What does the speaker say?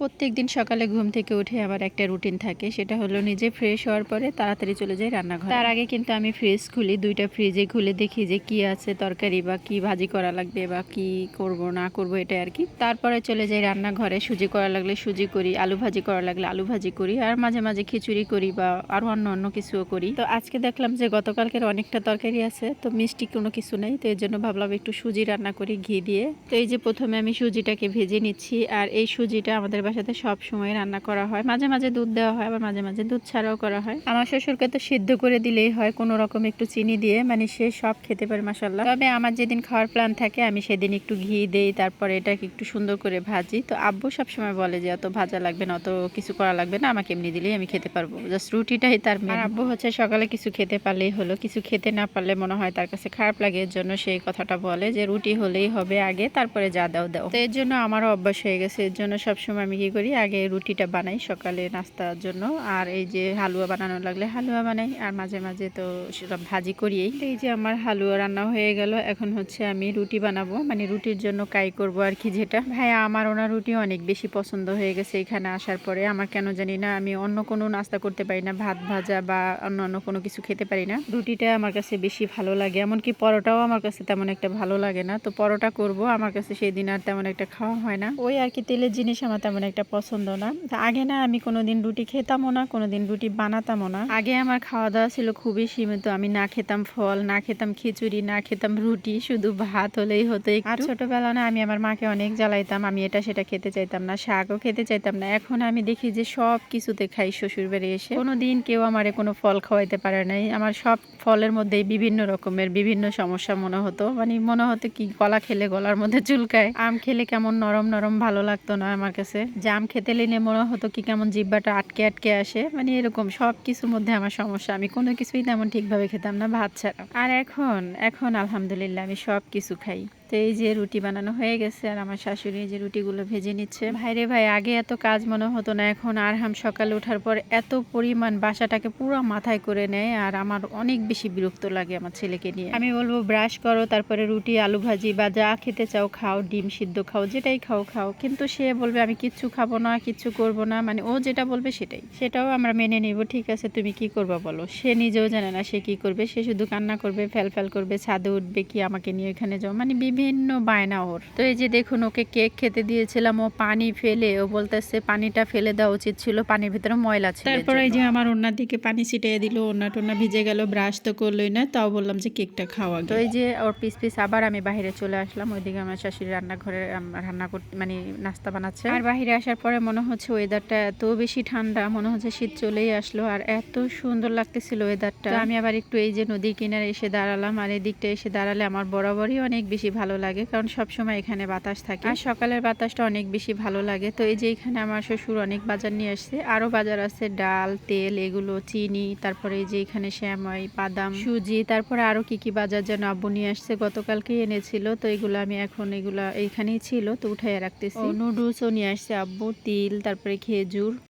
প্রত্যেক দিন সকালে ঘুম থেকে উঠে আমার একটা রুটিন থাকে। সেটা হলো নিজে ফ্রেশ হওয়ার পরে তাড়াতাড়ি চলে যাই রান্নাঘর। তার আগে কিন্তু আমি ফ্রিজ খুলি, দুইটা ফ্রিজে খুলে দেখি যে কি আছে তরকারি বা কি ভাজি করা লাগবে বা কি করব, না করব এটা আর কি। তারপরে চলে যাই রান্নাঘরে, সুজি করা লাগলে সুজি করি, আলু ভাজি করা লাগলে আলু ভাজি করি, আর মাঝে মাঝে খিচুড়ি করি বা আরও অন্য অন্য কিছুও করি। তো আজকে দেখলাম যে গতকালকের অনেকটা তরকারি আছে, তো মিষ্টি কোনো কিছু নেই, তো এর জন্য ভাবলাম একটু সুজি রান্না করি ঘি দিয়ে। তো এই যে প্রথমে আমি সুজিটাকে ভেজে নিচ্ছি, আর এই সুজিটা আমাদের বাসাতে সব সময় রান্না করা হয়। মাঝে মাঝে দুধ দেওয়া হয়, আবার মাঝে মাঝে দুধ ছাড়াও করা হয়। আমার শ্বশুরকে তো সিদ্ধ করে দিলেই হয়, কোনো রকম একটু চিনি দিয়ে মানে সে সব খেতে পারে মাসাল্লাহ তবে আমার যেদিন খাওয়ার প্ল্যান থাকে, আমি সেদিন একটু ঘি দেই, তারপরে এটাকে একটু সুন্দর করে ভাজি। তো আব্বু সবসময় বলে যে, অত ভাজা লাগবে না, অত কিছু করা লাগবে না, আমাকে এমনি দিলেই আমি খেতে পারব। জাস্ট রুটিটাই তার। আর আব্বু হচ্ছে, সকালে কিছু খেতে পারলেই হলো, কিছু খেতে না পারলে মনে হয় তার কাছে খারাপ লাগে, এর জন্য সেই কথাটা বলে যে, রুটি হলেই হবে আগে, তারপরে যা দাও দাও। তো এর জন্য আমারও অভ্যাস হয়ে গেছে, এর জন্য সবসময় আমি কি করি? আগে রুটিটা বানাই সকালে নাস্তার জন্য। আর এই যে হালুয়া বানানো লাগলে হালুয়া বানাই। আর মাঝে মাঝে তো সেটা ভাজি করিই তো এই যে আমার হালুয়া রান্না হয়ে গেল। এখন হচ্ছে আমি রুটি বানাবো। মানে রুটির জন্য কাই করব আর কি যেটা। ভাই, আমার ওনার রুটি অনেক বেশি পছন্দ হয়ে গেছে এখানে আসার পরে। আমার কেন জানি না আমি অন্য কোনো নাস্তা করতে পারি না। ভাত ভাজা বা অন্য অন্য কোনো কিছু খেতে পারি না। রুটিটা আমার কাছে বেশি ভালো লাগে। এমনকি পরোটাও আমার কাছে তেমন একটা ভালো লাগে না। তো পরোটা করব। আমার কাছে সেই দিন আর তেমন একটা খাওয়া হয় না। ওই আর কি তেলের জিনিস আমার তেমন একটা পছন্দ না। তা আগে না আমি কোনোদিন রুটি খেতামও না, কোনোদিন রুটি বানাতামও না। আগে আমার খাওয়া দাওয়া ছিল খুবই সীমিত। আমি না খেতাম ফল, না খেতাম খিচুড়ি, না খেতাম রুটি, শুধু ভাত হলেই হতো আর ছোটবেলা না আমি আমার মাকে অনেক জ্বালাইতাম। আমি এটা সেটা খেতে চাইতাম না, শাকও খেতে চাইতাম না। এখন আমি দেখি যে সব কিছুতে খাই শ্বশুর বাড়ি এসে। কোনোদিন কেউ আমারে কোনো ফল খাওয়াইতে পারে নাই। আমার সব ফলের মধ্যেই বিভিন্ন রকমের বিভিন্ন সমস্যা মনে হতো। মানে মনে হতো কি কলা খেলে গলার মধ্যে চুলকায়। আম খেলে কেমন নরম নরম ভালো লাগতো না আমার কাছে। জাম খেতে লেনে মনে হতো কি কেমন জিব্বাটা আটকে আটকে আসে। মানে এরকম সব কিছুর মধ্যে আমার সমস্যা। আমি কোনো কিছুই তেমন ঠিকভাবে খেতাম না, ভাত ছাড়া আর এখন এখন আলহামদুলিল্লাহ আমি সব কিছু খাই। তো এই যে রুটি বানানো হয়ে গেছে আর আমার শাশুড়ি যে রুটিগুলো ভেজে নিচ্ছে। ভাইরে ভাই, আগে এত কাজ মনে হতো না, এখন আর হাম সকালে ওঠার পর এত পরিমাণ বাসাটাকে পুরো মাথায় করে নেয় আর আমার অনেক বেশি বিরক্ত লাগে আমার ছেলেকে নিয়ে। আমি বলব ব্রাশ করো, তারপরে রুটি, আলু ভাজি বা যা খেতে চাও খাও, ডিম সিদ্ধ খাও, যেটাই খাও খাও। কিন্তু সে বলবে, আমি কিচ্ছু খাব না, কিচ্ছু করব না। মানে ও যেটা বলবে সেটাই। সেটাও আমরা মেনে নিব, ঠিক আছে, তুমি কি করবা বলো? সে নিজেও জানে না সে কি করবে, সে শুধু কান্না করবে ফেল ফেল করবে, ছাদে উঠবে, কি আমাকে নিয়ে এখানে যাও? মানে বিভিন্ন বায়না ওর। তো এই যে দেখুন ওকে কেক খেতে দিয়েছিলাম ও পানি ফেলে ও বলতেছে পানিটা ফেলে দেওয়া উচিত ছিল পানির ভিতরে ময়লা ছিল তারপরে এই যে আমার ওনার দিকে পানি ছিটিয়ে দিল ওনা টোনা ভিজে গেল ব্রাশ তো করলোই না তাও বললাম যে কেকটা খাওয়া তো এই যে ওর পিস পিস আবার আমি বাইরে চলে আসলাম ওইদিকে আমার শাশুড়ি রান্নাঘরে রান্না করতে মানে নাস্তা বানাচ্ছে। আর বাইরে আসার পরে মনে হচ্ছে ওয়েদারটা এত বেশি ঠান্ডা মনে হচ্ছে শীত চলেই আসলো আর এত সুন্দর লাগতেছিল ওয়েদারটা আমি আবার একটু এই যে নদীর কিনারে এসে দাঁড়ালাম আর এই দিকটা এসে দাঁড়ালে আমার বরাবরই অনেক বেশি ভালো লাগে, কারণ সবসময় এখানে বাতাস থাকে। আর সকালের বাতাসটা অনেক বেশি ভালো লাগে। তো এই যে এখানে আমার শ্বশুর অনেক বাজার নিয়ে আসছে। আরও বাজার আছে ডাল, তেল, এগুলো, চিনি, তারপরে এই যে এখানে শ্যামাই বাদাম, সুজি, তারপরে আরও কি কি বাজার যেন আব্বু নিয়ে আসছে গতকালকে এনেছিল। তো এগুলো আমি এখন এগুলা এইখানেই ছিল, তো উঠাই রাখতেছি। নুডলসও নিয়ে আসছে আব্বু, তিল, তারপরে খেজুর।